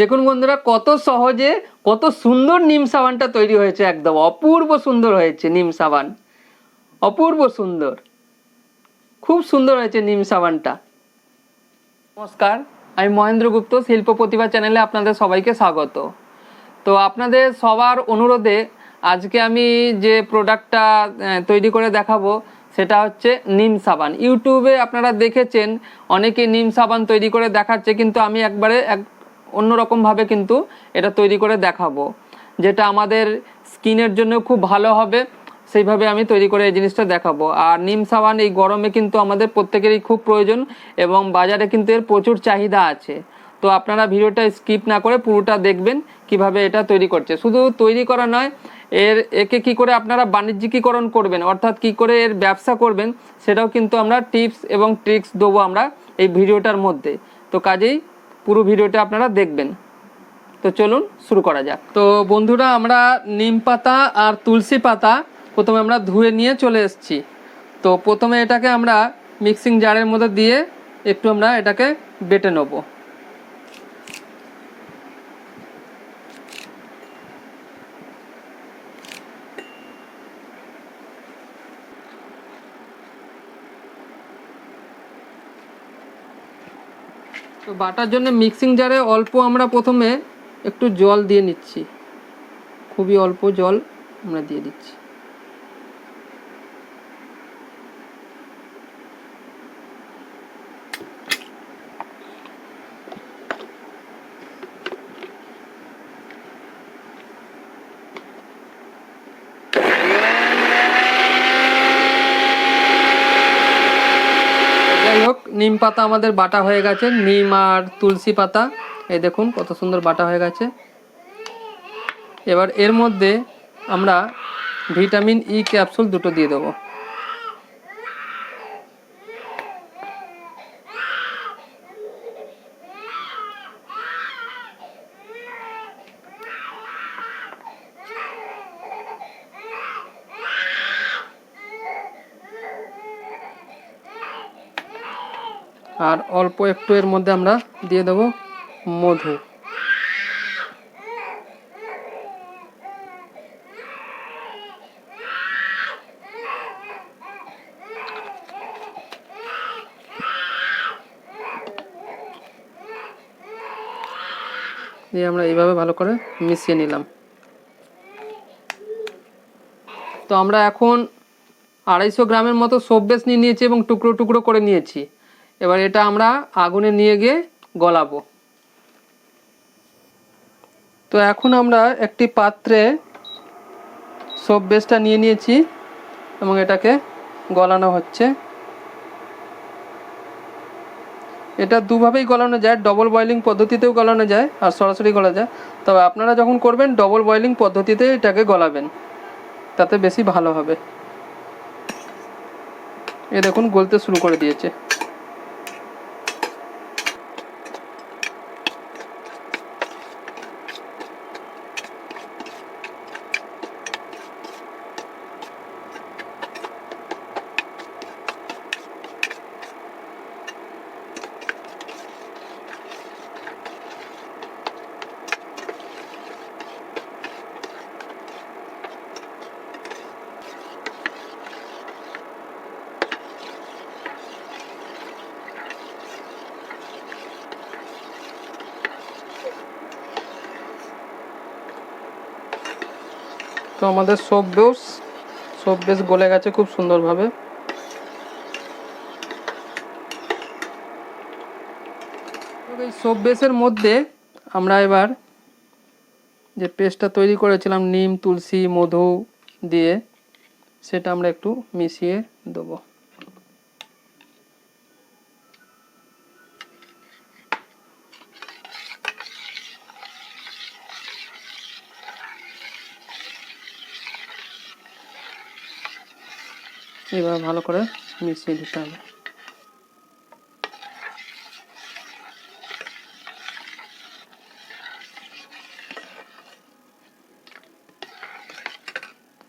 দেখুন বন্ধুরা, কত সহজে, কত সুন্দর নিম সাবানটা তৈরি হয়েছে একদম। অপূর্ব সুন্দর হয়েছে নিম সাবান। অপূর্ব সুন্দর। খুব সুন্দর হয়েছে নিম সাবানটা। নমস্কার, আমি মহেন্দ্র গুপ্ত, শিল্প প্রতিভা চ্যানেলে আপনাদের সবাইকে স্বাগত। তো আপনাদের সবার অনুরোধে আজকে আমি যে প্রোডাক্টটা তৈরি করে দেখাবো, সেটা হচ্ছে নিম সাবান। ইউটিউবে আপনারা দেখেছেন, অনেকে নিম সাবান তৈরি করে দেখাচ্ছে, কিন্তু আমি একবারে এক অন্যরকমভাবে কিন্তু এটা তৈরি করে দেখাবো। যেটা আমাদের স্কিনের জন্য খুব ভালো হবে, সেইভাবে আমি তৈরি করে এই জিনিসটা দেখাবো। আর নিম সাবান এই গরমে কিন্তু আমাদের প্রত্যেকেরই খুব প্রয়োজন এবং বাজারে কিন্তু এর প্রচুর চাহিদা আছে। তো আপনারা ভিডিওটা স্কিপ না করে পুরোটা দেখবেন কীভাবে এটা তৈরি করছে। শুধু তৈরি করা নয়, এর একে কি করে আপনারা বাণিজ্যিকীকরণ করবেন, অর্থাৎ কি করে এর ব্যবসা করবেন, সেটাও কিন্তু আমরা টিপস এবং ট্রিক্স দেবো আমরা এই ভিডিওটার মধ্যে। তো কাজেই পুরো ভিডিওটা আপনারা দেখবেন। তো চলুন, শুরু করা যাক। তো বন্ধুরা, আমরা নিম পাতা আর তুলসী পাতা প্রথমে আমরা ধুয়ে নিয়ে চলে এসেছি। তো প্রথমে এটাকে আমরা মিক্সিং জারের মধ্যে দিয়ে একটু আমরা এটাকে বেটে নেব। তো বাটার জন্য মিক্সিং জারে অল্প আমরা প্রথমে একটু জল দিয়ে নিচ্ছি। খুবই অল্প জল আমরা দিয়ে দিচ্ছি যাই হোক নিম পাতা আমাদের বাটা হয়ে গেছে। নিম আর তুলসী পাতা। এই দেখুন কত সুন্দর বাটা হয়ে গেছে। এবার এর মধ্যে আমরা ভিটামিন ই ক্যাপসুল দুটো দিয়ে দেবো। আর অল্প একটু এর মধ্যে আমরা দিয়ে দেবো মধু। দিয়ে আমরা এইভাবে ভালো করে মিশিয়ে নিলাম। তো আমরা এখন আড়াইশো গ্রামের মতো সোপ বেস নিয়ে নিয়েছি এবং টুকরো টুকরো করে নিয়েছি। এবার এটা আমরা আগুনে নিয়ে গিয়ে গলাবো। তো এখন আমরা একটি পাত্রে সোপ বেসটা নিয়ে নিয়েছি এবং এটাকে গলানো হচ্ছে। এটা দুভাবেই গলানো যায় ডবল বয়েলিং পদ্ধতিতেও গলানো যায় আর সরাসরি গলা যায়। তবে আপনারা যখন করবেন ডবল বয়েলিং পদ্ধতিতে এটাকে গলাবেন। তাতে বেশি ভালো হবে। এ দেখুন, গলতে শুরু করে দিয়েছে। আমাদের সব বেস সব বেস গলে গেছে খুব সুন্দরভাবে। এই সব বেসের মধ্যে আমরা এবার যে পেস্টটা তৈরি করেছিলাম, নিম, তুলসী, মধু দিয়ে, সেটা আমরা একটু মিশিয়ে দেবো। এবার ভালো করে মিশিয়ে দিতে হবে।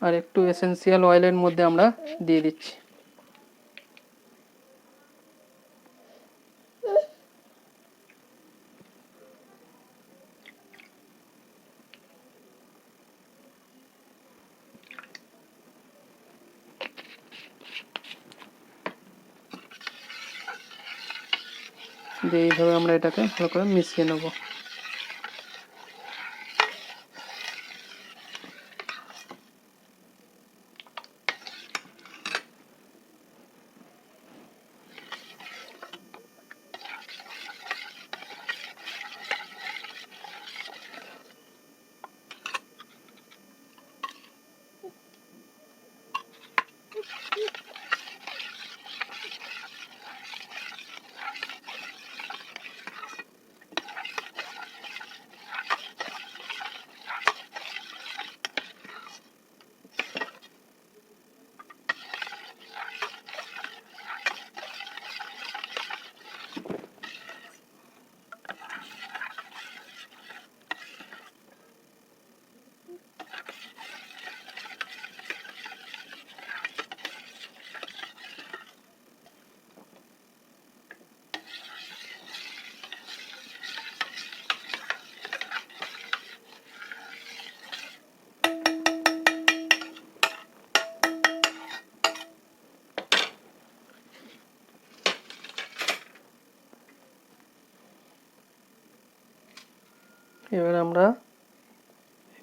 আর একটু এসেন্সিয়াল অয়েলের মধ্যে আমরা দিয়ে দিচ্ছি। দিয়ে এইভাবে আমরা এটাকে ভালো করে মিশিয়ে নেব। এবার আমরা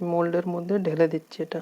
মোল্ডের মধ্যে ঢেলে দিচ্ছি এটা।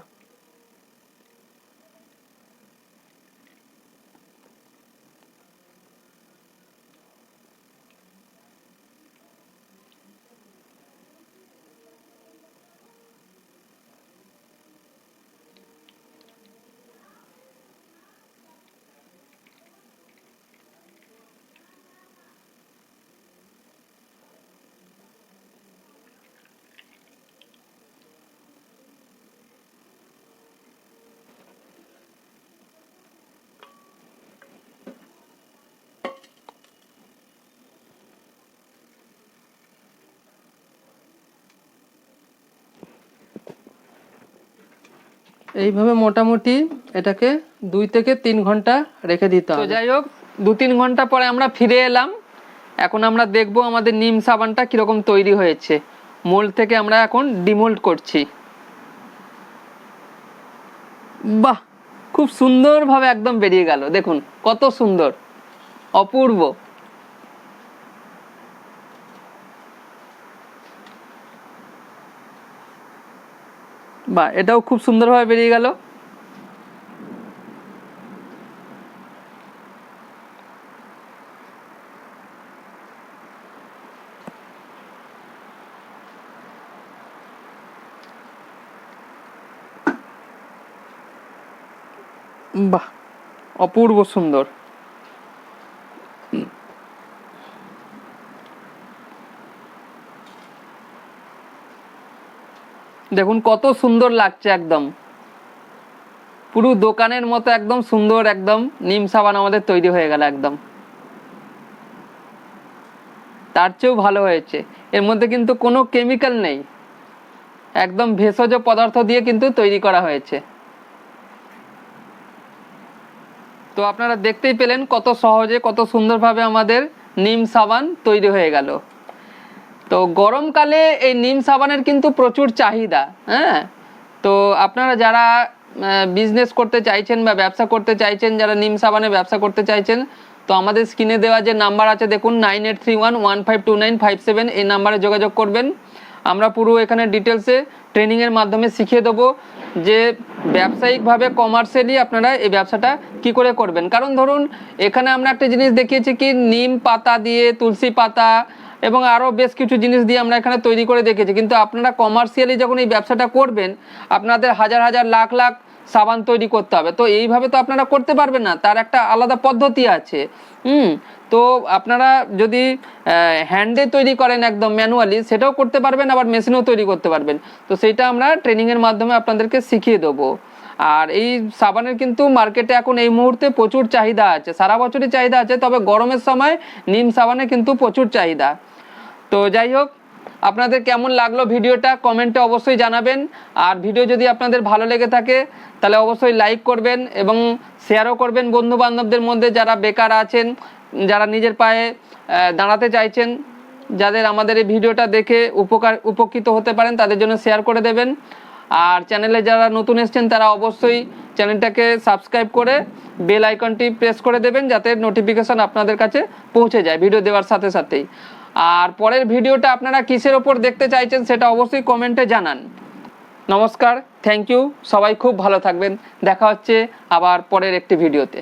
এইভাবে মোটামুটি এটাকে দুই থেকে তিন ঘণ্টা রেখে দিতে হবে। যাই হোক দু তিন ঘণ্টা পরে আমরা ফিরে এলাম। এখন আমরা দেখব আমাদের নিম সাবানটা কীরকম তৈরি হয়েছে। মোল্ড থেকে আমরা এখন ডিমোল্ড করছি। বাহ! খুব সুন্দরভাবে একদম বেরিয়ে গেল। দেখুন কত সুন্দর অপূর্ব। বাহ এটাও খুব সুন্দরভাবে বেরিয়ে গেল। বাহ অপূর্ব সুন্দর। দেখুন, কত সুন্দর লাগছে একদম। পুরো দোকানের মতো একদম সুন্দর, একদম নিম সাবান আমাদের তৈরি হয়ে গেল একদম। তার চেয়েও ভালো হয়েছে। এর মধ্যে কিন্তু কোনো কেমিক্যাল নেই। একদম ভেষজ পদার্থ দিয়ে কিন্তু তৈরি করা হয়েছে। তো আপনারা দেখতেই পেলেন কত সহজে, কত সুন্দরভাবে আমাদের নিম সাবান তৈরি হয়ে গেল। তো গরমকালে এই নিম সাবানের কিন্তু প্রচুর চাহিদা হ্যাঁ? তো আপনারা যারা বিজনেস করতে চাইছেন বা ব্যবসা করতে চাইছেন, যারা নিম সাবানের ব্যবসা করতে চাইছেন, তো আমাদের স্ক্রিনে দেওয়া যে নাম্বার আছে, দেখুন nine eight three one one five two nine five seven এই নাম্বারে যোগাযোগ করবেন। আমরা পুরো এখানে ডিটেলসে ট্রেনিংয়ের মাধ্যমে শিখিয়ে দেবো যে ব্যবসায়িকভাবে কমার্শিয়ালি আপনারা এই ব্যবসাটা কি করে করবেন। কারণ ধরুন, এখানে আমরা একটা জিনিস দেখিয়েছি কি, নিম পাতা দিয়ে তুলসী পাতা এবং আরও বেশ কিছু জিনিস দিয়ে আমরা এখানে তৈরি করে দেখেছি। কিন্তু আপনারা কমার্শিয়ালি যখন এই ব্যবসাটা করবেন, আপনাদের হাজার হাজার লাখ লাখ সাবান তৈরি করতে হবে। তো এইভাবে তো আপনারা করতে পারবেন না, তার একটা আলাদা পদ্ধতি আছে। হুম? তো আপনারা যদি হ্যান্ডে তৈরি করেন একদম ম্যানুয়ালি সেটাও করতে পারবেন, আবার মেশিনেও তৈরি করতে পারবেন। তো সেইটা আমরা ট্রেনিংয়ের মাধ্যমে আপনাদেরকে শিখিয়ে দেবো। আর এই সাবানের কিন্তু মার্কেটে এখন এই মুহূর্তে প্রচুর চাহিদা আছে। সারা বছরই চাহিদা আছে, তবে গরমের সময় নিম সাবানে কিন্তু প্রচুর চাহিদা। তো যাই হোক, আপনাদের কেমন লাগল ভিডিওটা কমেন্টে অবশ্যই জানাবেন। আর ভিডিও যদি আপনাদের ভালো লেগে থাকে, তাহলে অবশ্যই লাইক করবেন এবং শেয়ারও করবেন বন্ধু বান্ধবদের মধ্যে যারা বেকার আছেন, যারা নিজের পায়ে দাঁড়াতে চাইছেন, যাদের আমাদের এই ভিডিওটা দেখে উপকার, উপকৃত হতে পারেন, তাদের জন্য শেয়ার করে দেবেন। আর চ্যানেলে যারা নতুন এসছেন, তারা অবশ্যই চ্যানেলটাকে সাবস্ক্রাইব করে বেল আইকনটি প্রেস করে দেবেন, যাতে নোটিফিকেশন আপনাদের কাছে পৌঁছে যায় ভিডিও দেওয়ার সাথে সাথেই। আর পরের ভিডিওটা আপনারা কিসের ওপর দেখতে চাইছেন সেটা অবশ্যই কমেন্টে জানান। নমস্কার থ্যাংক ইউ সবাই খুব ভালো থাকবেন। দেখা হচ্ছে আবার পরের একটি ভিডিওতে।